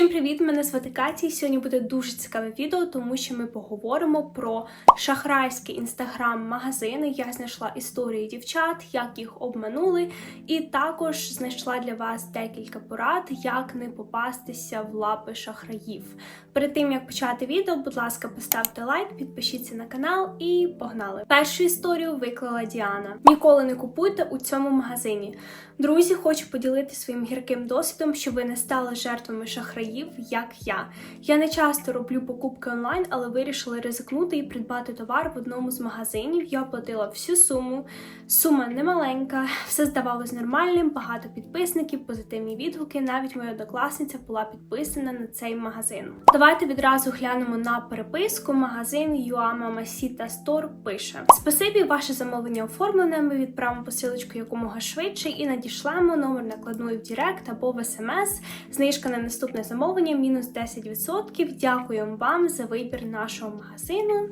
Всім привіт! Мене звати Катя. і Сьогодні буде дуже цікаве відео, тому що ми поговоримо про шахрайські інстаграм-магазини. Я знайшла історії дівчат, як їх обманули, і також знайшла для вас декілька порад, як не попастися в лапи шахраїв. Перед тим як почати відео, будь ласка, поставте лайк, підпишіться на канал і погнали. Першу історію виклала Діана. Ніколи не купуйте у цьому магазині. Друзі, хочу поділитися своїм гірким досвідом, щоб ви не стали жертвами шахраїв, як я. Я не часто роблю покупки онлайн, але вирішила ризикнути і придбати товар в одному з магазинів. Я оплатила всю суму. Сума немаленька, все здавалось нормальним, багато підписників, позитивні відгуки. Навіть моя однокласниця була підписана на цей магазин. Давайте відразу глянемо на переписку. Магазин Mamacita Store пише: Спасибі, ваше замовлення оформлене. Ми відправимо посилочку якомога швидше і надішлемо номер накладної в Директ або в СМС. Знижка на наступне замовлення мінус 10%. Дякуємо вам за вибір нашого магазину.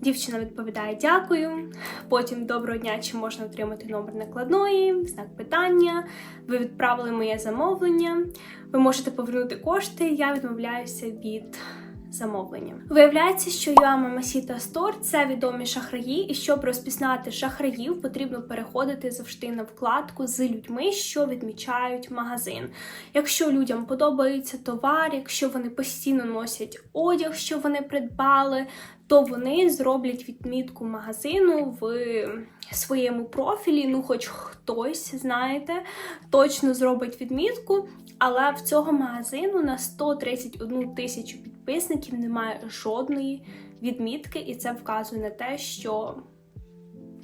Дівчина відповідає дякую. Потім доброго дня, чи можна отримати номер накладної, знак питання. Ви відправили моє замовлення. Ви можете повернути кошти. Я відмовляюся від замовлення. Виявляється, що UA Mamacita Store – це відомі шахраї, і щоб розпізнати шахраїв, потрібно переходити завжди на вкладку з людьми, що відмічають магазин. Якщо людям подобається товар, якщо вони постійно носять одяг, що вони придбали, то вони зроблять відмітку магазину в своєму профілі. Ну, хоч хтось, знаєте, точно зробить відмітку. Але в цього магазину на 131 тисячу підписників немає жодної відмітки, і це вказує на те, що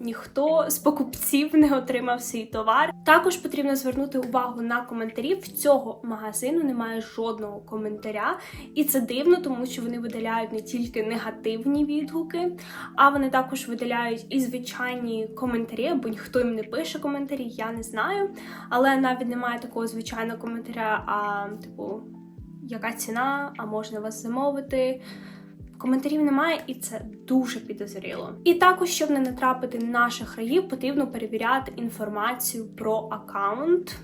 ніхто з покупців не отримав свій товар. Також потрібно звернути увагу на коментарі. В цього магазину немає жодного коментаря, і це дивно, тому що вони видаляють не тільки негативні відгуки, а вони також видаляють і звичайні коментарі, бо ніхто їм не пише коментарі, я не знаю. Але навіть немає такого звичайного коментаря, а типу, яка ціна, а можна вас замовити. Коментарів немає, і це дуже підозріло. І також, щоб не натрапити на шахраїв, потрібно перевіряти інформацію про аккаунт.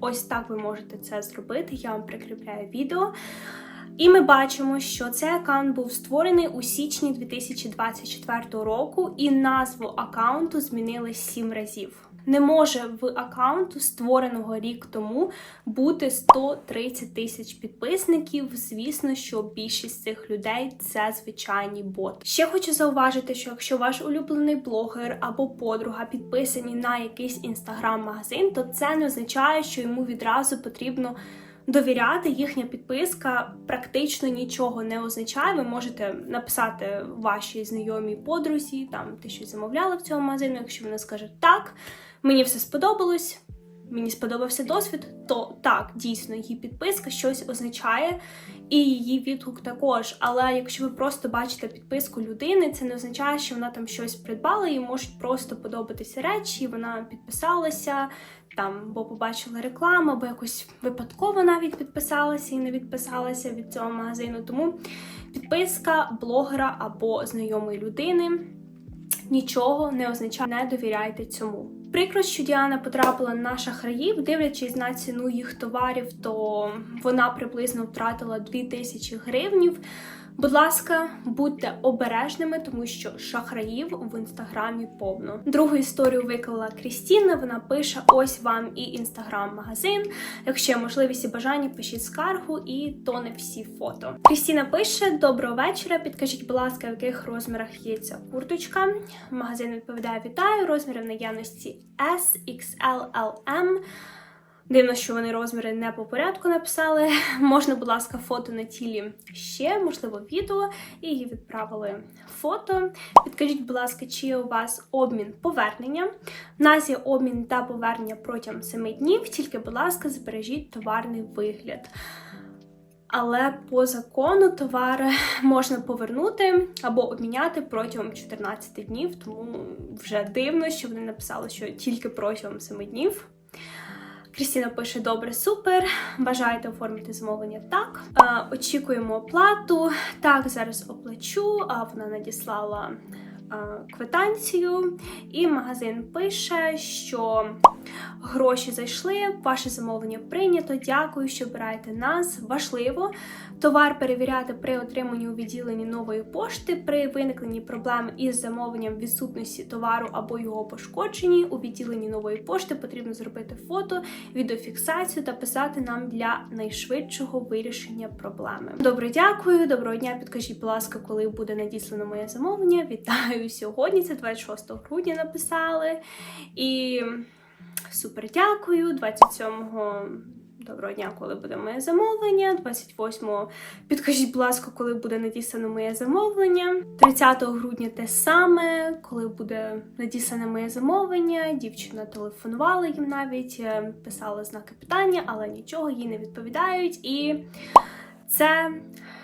Ось так ви можете це зробити. Я вам прикріпляю відео. І ми бачимо, що цей аккаунт був створений у січні 2024 року, і назву аккаунту змінили 7 разів. Не може в аккаунту, створеного рік тому, бути 130 тисяч підписників. Звісно, що більшість цих людей це звичайні боти. Ще хочу зауважити, що якщо ваш улюблений блогер або подруга підписані на якийсь інстаграм-магазин, то це не означає, що йому відразу потрібно. Довіряти їхня підписка практично нічого не означає. Ви можете написати вашій знайомій подрузі, там ти щось замовляла в цьому магазину. Якщо вона скаже так, мені все сподобалось, мені сподобався досвід, то так, дійсно, її підписка щось означає, і її відгук також. Але якщо ви просто бачите підписку людини, це не означає, що вона там щось придбала, їй можуть просто подобатися речі, вона підписалася. Там, бо побачила рекламу, або якось випадково навіть підписалася і не відписалася від цього магазину. Тому підписка блогера або знайомої людини нічого не означає, не довіряйте цьому. Прикро, що Діана потрапила на шахраїв, дивлячись на ціну їх товарів, то вона приблизно втратила 2000 гривнів. Будь ласка, будьте обережними, тому що шахраїв в інстаграмі повно. Другу історію виклала Крістіна. Вона пише: ось вам і інстаграм-магазин. Якщо є можливість і бажання, пишіть скаргу, і то не всі фото. Крістіна пише: Доброго вечора. Підкажіть, будь ласка, в яких розмірах є ця курточка. Магазин відповідає: Вітаю! Розміри в наявності S, XL. Дивно, що вони розміри не по порядку написали. Можна, будь ласка, фото на тілі ще, можливо, відео, і її відправили фото. Підкажіть, будь ласка, чи є у вас обмін повернення? У нас є обмін та повернення протягом 7 днів, тільки, будь ласка, збережіть товарний вигляд. Але по закону товари можна повернути або обміняти протягом 14 днів, тому вже дивно, що вони написали, що тільки протягом 7 днів. Крістіна пише: Добре, супер. Бажаєте оформити замовлення так. Е, очікуємо оплату. Так, зараз оплачу. Вона надіслала квитанцію, і магазин пише, що Гроші зайшли, ваше замовлення прийнято. Дякую, що обираєте нас. Важливо товар перевіряти при отриманні у відділенні нової пошти, при виникненні проблем із замовленням відсутності товару або його пошкодженні. У відділенні нової пошти потрібно зробити фото, відеофіксацію та писати нам для найшвидшого вирішення проблеми. Добре, дякую. Доброго дня. Підкажіть, будь ласка, коли буде надіслано моє замовлення. Вітаю сьогодні. Це 26 грудня написали. І супер дякую. 27-го Доброго дня, коли буде моє замовлення. 28-го підкажіть, будь ласка, коли буде надіслано моє замовлення. 30 грудня те саме, коли буде надіслане моє замовлення. Дівчина телефонувала їм навіть, е, писала знаки питання, але нічого їй не відповідають. І це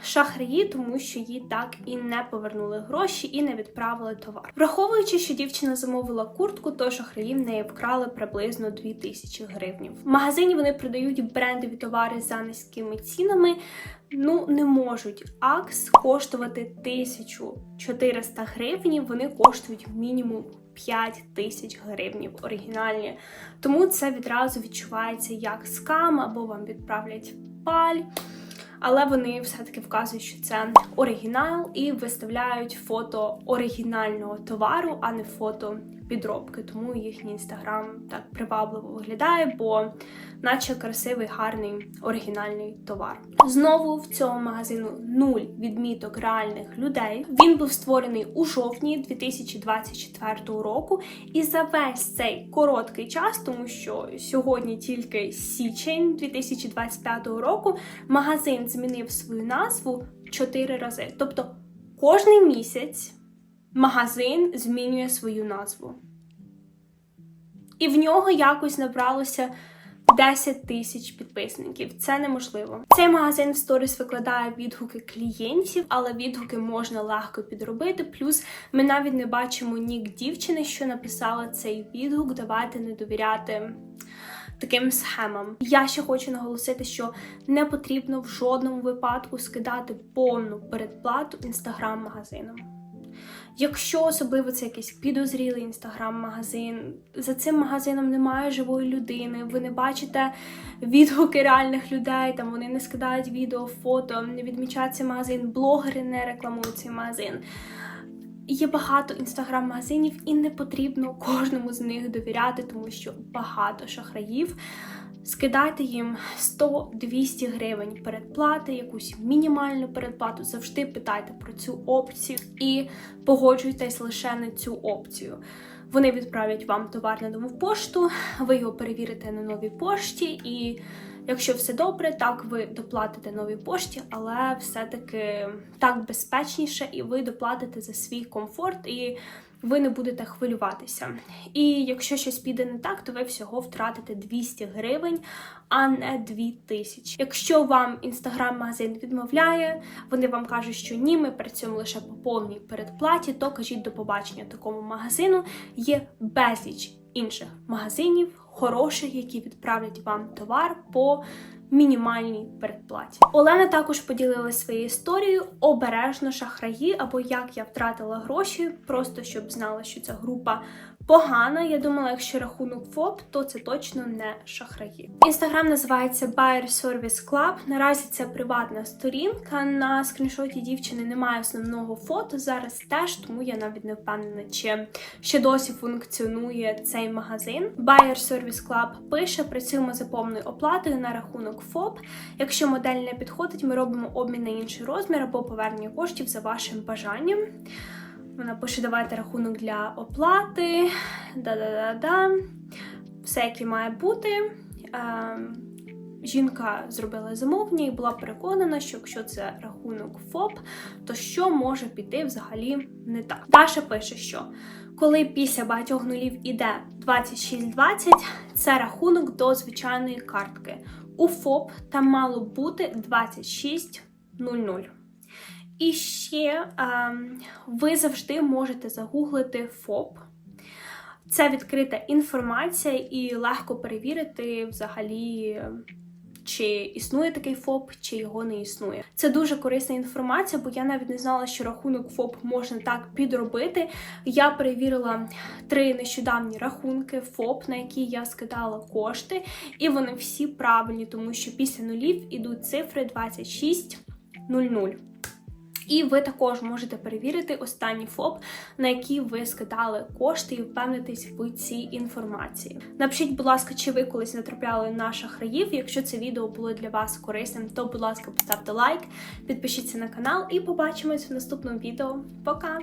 шахраї, тому що їй так і не повернули гроші і не відправили товар. Враховуючи, що дівчина замовила куртку, то шахраї в неї вкрали приблизно 2000 гривень. В магазині вони продають брендові товари за низькими цінами. Ну, не можуть акс коштувати 1400 гривень, вони коштують мінімум 5 тисяч гривень оригінальні. Тому це відразу відчувається як скам, або вам відправлять паль але вони все-таки вказують, що це оригінал, і виставляють фото оригінального товару, а не фото підробки. Тому їхній інстаграм так привабливо виглядає, бо наче красивий, гарний оригінальний товар. Знову в цьому магазину нуль відміток реальних людей. Він був створений у жовтні 2024 року, і за весь цей короткий час, тому що сьогодні тільки січень 2025 року, магазин змінив свою назву чотири рази. Тобто кожний місяць магазин змінює свою назву. І в нього якось набралося 10 тисяч підписників. Це неможливо. Цей магазин в сторіс викладає відгуки клієнтів, але відгуки можна легко підробити. Плюс ми навіть не бачимо нік дівчини, що написала цей відгук. Давайте не довіряти. Таким схемам. Я ще хочу наголосити, що не потрібно в жодному випадку скидати повну передплату інстаграм-магазинам. Якщо особливо це якийсь підозрілий інстаграм-магазин, за цим магазином немає живої людини, ви не бачите відгуки реальних людей, там вони не скидають відео, фото, не відмічають цей магазин, блогери не рекламують цей магазин. Є багато інстаграм-магазинів, і не потрібно кожному з них довіряти, тому що багато шахраїв. Скидайте їм 100-200 гривень передплати, якусь мінімальну передплату. Завжди питайте про цю опцію і погоджуйтесь лише на цю опцію. Вони відправлять вам товар на нову пошту, ви його перевірите на новій пошті, і якщо все добре, так ви доплатите новій пошті, але все-таки так безпечніше, і ви доплатите за свій комфорт. і ви не будете хвилюватися. І якщо щось піде не так, то ви всього втратите 200 гривень, а не 2000. Якщо вам інстаграм-магазин відмовляє, вони вам кажуть, що ні, ми працюємо лише по повній передплаті, то кажіть до побачення такому магазину. Є безліч інших магазинів, хороших, які відправлять вам товар по мінімальній передплаті. Олена також поділилася своєю історією обережно шахраї, або як я втратила гроші, просто щоб знала, що ця група погана. Я думала, якщо рахунок ФОП, то це точно не шахраї. Інстаграм називається Buyer Service Club. Наразі це приватна сторінка. На скріншоті дівчини немає основного фото. Зараз теж, тому я навіть не впевнена, чи ще досі функціонує цей магазин. Buyer Service Club пише: працюємо за повною оплатою на рахунок ФОП. Якщо модель не підходить, ми робимо обмін на інший розмір або повернення коштів за вашим бажанням. Вона пише: давайте рахунок для оплати. Да-да-да-да. Все, як і має бути. Е, Жінка зробила замовлення і була переконана, що якщо це рахунок ФОП, то що може піти взагалі не так. Даша пише, що коли після багатьох нулів іде 2620, це рахунок до звичайної картки. У ФОП там мало бути 2600. І ще ем, ви завжди можете загуглити ФОП. Це відкрита інформація, і легко перевірити взагалі, чи існує такий ФОП, чи його не існує. Це дуже корисна інформація, бо я навіть не знала, що рахунок ФОП можна так підробити. Я перевірила три нещодавні рахунки ФОП, на які я скидала кошти, і вони всі правильні, тому що після нулів ідуть цифри 2600. І ви також можете перевірити останній ФОП, на який ви скидали кошти, і впевнитись в цій інформації. Напишіть, будь ласка, чи ви колись натрапляли на шахраїв. Якщо це відео було для вас корисним, то будь ласка, поставте лайк, підпишіться на канал і побачимось в наступному відео. Пока!